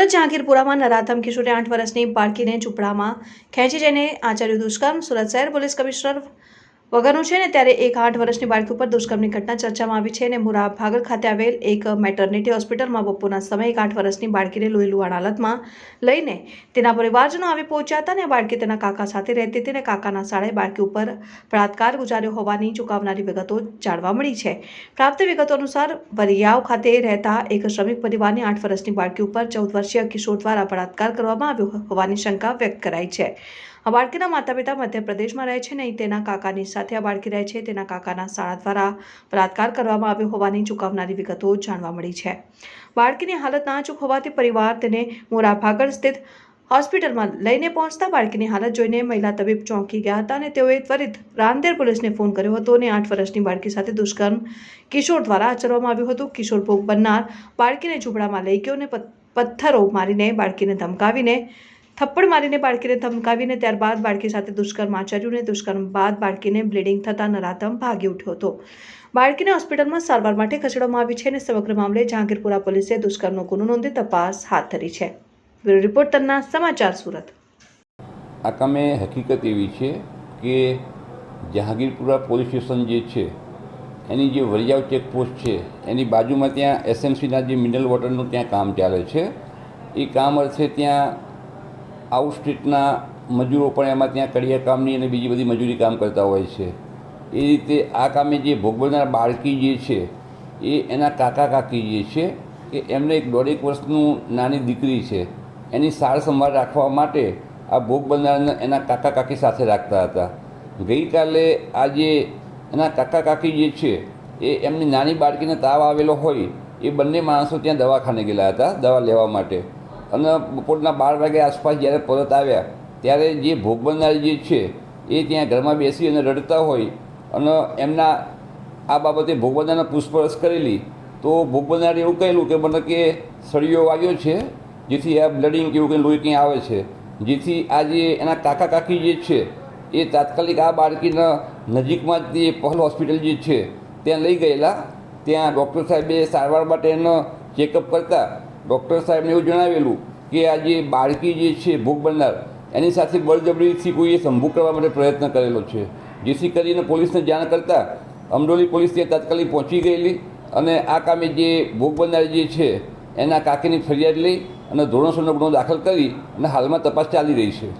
સુરત, જહાંગીરપુરામાં નરાધમ કિશોરે આઠ વર્ષની બાળકીને ઝૂંપડામાં ખેંચી જઈને આચર્યું દુષ્કર્મ. સુરત શહેર પોલીસ કમિશનર વગરનું છે ને, ત્યારે એક આઠ વર્ષની બાળકી ઉપર દુષ્કર્મની ઘટના ચર્ચામાં આવી છે અને મુરા ભાગળ ખાતે આવેલ એક મેટર્નિટી હોસ્પિટલમાં બપોરના સમયે એક આઠ વર્ષની બાળકીને લોહી લુહાણ હાલતમાં લઈને તેના પરિવારજનો આવી પહોંચ્યા હતા અને બાળકી તેના કાકા સાથે રહેતી હતી અને કાકાના શાળાએ બાળકી ઉપર બળાત્કાર ગુજાર્યો હોવાની ચુકાવનારી વિગતો જાણવા મળી છે. પ્રાપ્ત વિગતો અનુસાર, વરિયાવ ખાતે રહેતા એક શ્રમિક પરિવારની આઠ વર્ષની બાળકી ઉપર ચૌદ વર્ષીય કિશોર દ્વારા બળાત્કાર કરવામાં આવ્યો હોવાની શંકા વ્યક્ત કરાઈ છે. આ બાળકીના માતા પિતા મધ્યપ્રદેશમાં રહે છે નહીં, તેના કાકાની સાથે આ બાળકી રહે છે. તેના કાકાના શાળા દ્વારા બળાત્કાર કરવામાં આવ્યો હોવાની ચૂકવનારી વિગતો જાણવા મળી છે. બાળકીની હાલત નાજુક હોવાથી પરિવાર તેને મોરાભાગળ સ્થિત હોસ્પિટલમાં લઈને પહોંચતા બાળકીની હાલત જોઈને મહિલા તબીબ ચોંકી ગયા હતા અને તેઓએ ત્વરિત રાંદેર પોલીસને ફોન કર્યો હતો અને આઠ વર્ષની બાળકી સાથે દુષ્કર્મ કિશોર દ્વારા આચરવામાં આવ્યું હતું. કિશોર ભોગ બનનાર બાળકીને ઝૂંપડામાં લઈ ગયો અને પથ્થરો મારીને બાળકીને ધમકાવીને થપ્પડ મારીને બાળકીને ધમકાવીને ત્યારબાદ બાળકી સાથે દુષ્કર્મ આચર્યું અને દુષ્કર્મ બાદ બાળકીને બ્લીડિંગ થતાં નરાધમ ભાગી ઉઠ્યો હતો. બાળકીને હોસ્પિટલમાં સારવાર માટે ખસેડવામાં આવી છે અને સમગ્ર મામલે જહાંગીરપુરા પોલીસે દુષ્કર્મનો ગુનો નોંધી તપાસ હાથ ધરી છે. બ્યુરો રિપોર્ટ તરના સમાચાર સુરત. આ કામે હકીકત એવી છે કે જહાંગીરપુરા પોલીસ સ્ટેશન જે છે, એની જે વરિયાવ ચેકપોસ્ટ છે, એની બાજુમાં ત્યાં એસએમસીના જે મિનરલ વોટરનું ત્યાં કામ ચાલે છે. એ કામ અર્થે ત્યાં આઉટ સ્ટ્રીટના મજૂરો પણ એમાં ત્યાં કડિયા કામની અને બીજી બધી મજૂરી કામ કરતા હોય છે. એ રીતે આ કામે જે ભોગ બનનાર બાળકી જે છે, એ એના કાકા કાકી જે છે કે એમને એક દોઢેક વર્ષનું નાની દીકરી છે. એની સાર સંભાળ રાખવા માટે આ ભોગ બનનારને એના કાકા કાકી સાથે રાખતા હતા. ગઈકાલે આજે એના કાકા કાકી જે છે, એ એમની નાની બાળકીને તાવ આવેલો હોય, એ બંને માણસો ત્યાં દવાખાને ગયેલા હતા, દવા લેવા માટે. અને બપોરના બાર વાગે આસપાસ જ્યારે પરત આવ્યા, ત્યારે જે ભોગ બનનાર જે છે, એ ત્યાં ઘરમાં બેસી અને રડતા હોય અને એમના આ બાબતે ભોગ બનનારને પૂછપરછ કરેલી. તો ભોગ બનનારે એવું કહેલું કે મને કે સળિયો વાગ્યો છે, જેથી આ બ્લડિંગ કે એવું કંઈ લોહી કંઈ આવે છે. જેથી આ જે એના કાકા કાકી જે છે, એ તાત્કાલિક આ બાળકીના નજીકમાં જ પહલ હોસ્પિટલ જે છે, ત્યાં લઈ ગયેલા. ત્યાં ડૉક્ટર સાહેબે સારવાર માટે એનો ચેકઅપ કરતા ડૉક્ટર સાહેબને એવું જણાવેલું કે આ જે બાળકી જે છે, ભોગ બનનાર, એની સાથે બળજબરીથી કોઈએ સંભોગ કરવા માટે પ્રયત્ન કરેલો છે. જેથી કરીને પોલીસને જાણ કરતાં અમરોલી પોલીસ ત્યાં તાત્કાલિક પહોંચી ગયેલી અને આ કામે જે ભોગ બનનાર જે છે, એના કાકીની ફરિયાદ લઈ અને ધોરણસરનો ગુનો દાખલ કરી અને હાલમાં તપાસ ચાલી રહી છે.